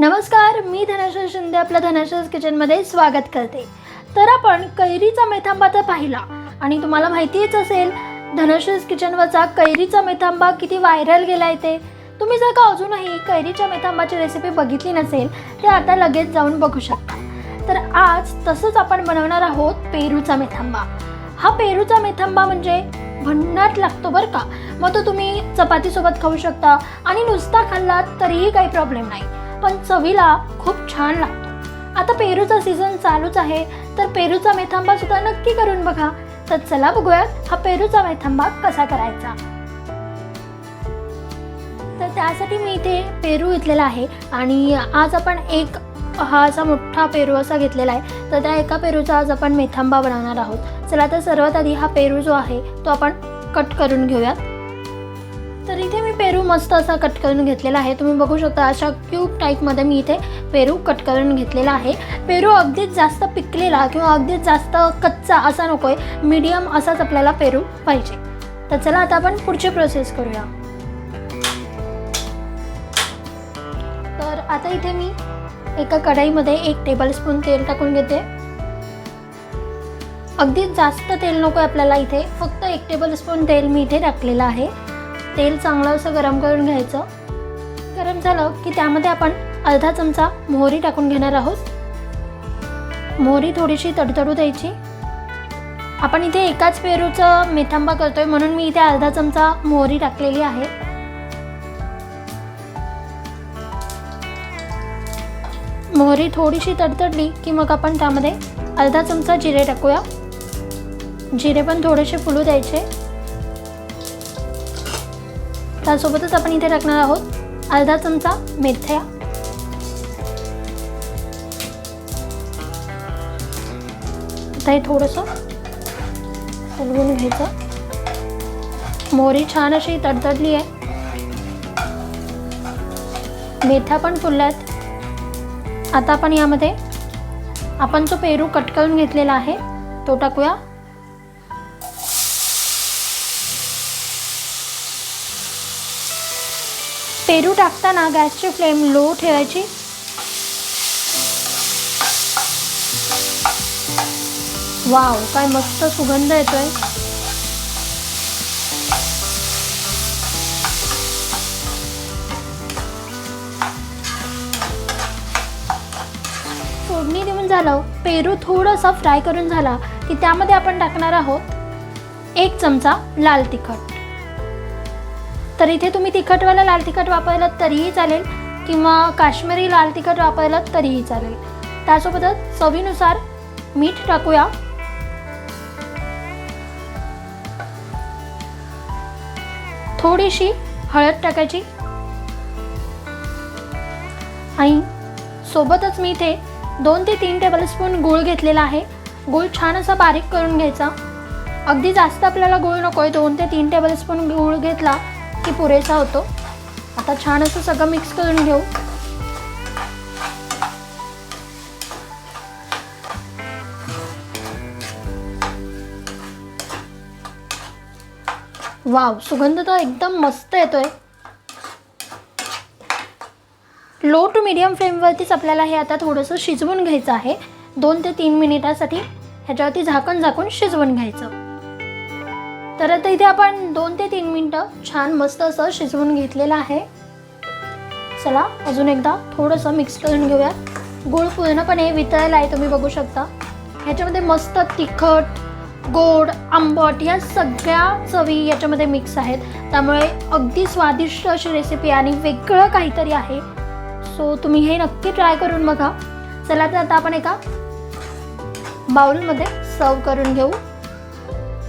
नमस्कार मी धनश्री शिंदे आपल्या धनश्रीज किचनमध्ये स्वागत करते. तर आपण कैरीचा मेथांबा तर पाहिला आणि तुम्हाला माहितीच असेल धनश्रीज किचनवरचा कैरीचा मेथांबा किती व्हायरल गेला आहे ते. तुम्ही जर का अजूनही कैरीच्या मेथांबाची रेसिपी बघितली नसेल तर आता लगेच जाऊन बघू शकता. तर आज तसंच आपण बनवणार आहोत पेरूचा मेथांबा. हा पेरूचा मेथांबा म्हणजे भन्नाट लागतो बरं का. मग तो तुम्ही चपातीसोबत खाऊ शकता आणि नुसता खाल्लात तरीही काही प्रॉब्लेम नाही. पण चवीला खूप छान लागतो. आता पेरूचा सीझन चालूच आहे तर पेरूचा मेथांबा सुद्धा नक्की करून बघा. तर चला बघूयात हा पेरूचा मेथांबा कसा करायचा. तर त्यासाठी मी इथे पेरू घेतलेला आहे आणि आज आपण एक हा असा मोठा पेरू असा घेतलेला आहे. तर त्या एका पेरूचा आज आपण मेथांबा बनवणार आहोत. चला तर सर्वात आधी हा पेरू जो आहे तो आपण कट करून घेऊयात. तर इथे मस्त असा कट करून घेतलेला आहे. तुम्ही बघू शकता अशा क्यूब टाईपमध्ये मी इथे पेरू कट करून घेतलेला आहे. पेरू अगदीच जास्त पिकलेला किंवा अगदीच जास्त कच्चा असा नको आहे मीडियम असाच आपल्याला पेरू पाहिजे. तर चला आता आपण पुढची प्रोसेस करूया. तर आता इथे मी एका कढाईमध्ये एक टेबलस्पून तेल टाकून घेते. अगदीच जास्त तेल नको आहे आपल्याला इथे. फक्त एक टेबलस्पून तेल मी इथे टाकलेलं आहे. तेल चांगलं असं गरम करून घ्यायचं. गरम झालं की त्यामध्ये आपण अर्धा चमचा मोहरी टाकून घेणार आहोत. मोहरी थोडीशी तडतडू द्यायची. आपण इथे एकाच पेरूचं मेथांबा करतोय म्हणून मी इथे अर्धा चमचा मोहरी टाकलेली आहे. मोहरी थोडीशी तडतडली की मग आपण त्यामध्ये अर्धा चमचा जिरे टाकूया. जिरे पण थोडेसे फुलू द्यायचे. त्यासोबतच आपण इथे टाकणार आहोत. अर्धा चमचा मेथ्या आता हे थोडंसं हलवून घ्यायचं. मोहरी छान अशी तडतडली आहे. मेथ्या पण फुलल्यात. आता आपण यामध्ये आपण जो पेरू कट करून घेतलेला आहे तो टाकूया. पेरू टाकताना गॅसची फ्लेम लो ठेवायची. वाव काय मस्त सुगंध येतोय. फोडणी देऊन झालं पेरू थोडंसं फ्राय करून झाला की त्यामध्ये आपण टाकणार आहोत एक चमचा लाल तिखट. तर इथे तुम्ही तिखटवाला लाल तिखट वापरलं तरीही चालेल किंवा काश्मीरी लाल तिखट वापरलं तरीही चालेल. त्यासोबतच चवीनुसार मीठ टाकूया. थोडीशी हळद टाकायची. आणि सोबतच मी इथे दोन ते तीन टेबलस्पून गूळ घेतलेला आहे. गूळ छान असा बारीक करून घ्यायचा. अगदी जास्त आपल्याला गूळ नको आहे दोन ते तीन टेबलस्पून गूळ घेतला की पुरेसा होतो. आता छान असं सगळं मिक्स करून घेऊ. वाव सुगंध तर एकदम मस्त येतोय. लो टू मिडियम फ्लेमवरतीच आपल्याला हे आता थोडंसं शिजवून घ्यायचं आहे. दोन ते तीन मिनिटासाठी ह्याच्यावरती झाकण झाकून शिजवून घ्यायचं. तर आता इथे आपण दोन ते तीन मिनटं छान मस्त असं शिजवून घेतलेलं आहे. चला अजून एकदा थोडंसं मिक्स करून घेऊया. गूळ पूर्णपणे वितळलं आहे तुम्ही बघू शकता. ह्याच्यामध्ये मस्त तिखट गोड आंबट या सगळ्या चवी याच्यामध्ये मिक्स आहेत. त्यामुळे अगदी स्वादिष्ट अशी रेसिपी आणि वेगळं काहीतरी आहे. सो तुम्ही हे नक्की ट्राय करून बघा. चला तर आता आपण एका बाउलमध्ये सर्व करून घेऊ.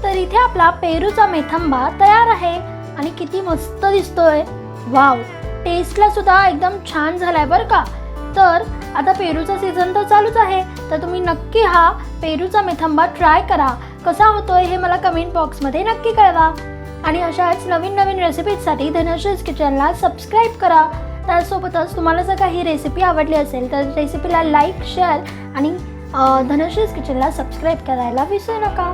तर इथे आपला पेरूचा मेथांबा तयार आहे. आणि किती मस्त दिसतोय. वाव टेस्टला सुद्धा एकदम छान झालाय बरं का. तर आता पेरूचा सीझन तर चालूच आहे. तर तुम्ही नक्की हा पेरूचा मेथांबा ट्राय करा. कसा होतोय हे मला कमेंट बॉक्समध्ये नक्की कळवा. आणि अशाच नवीन नवीन रेसिपीजसाठी धनश्रीज किचनला सबस्क्राईब करा. त्यासोबतच तुम्हाला जर काही रेसिपी आवडली असेल तर रेसिपीला लाईक शेअर आणि धनश्रीज किचनला सबस्क्राईब करायला विसरू नका.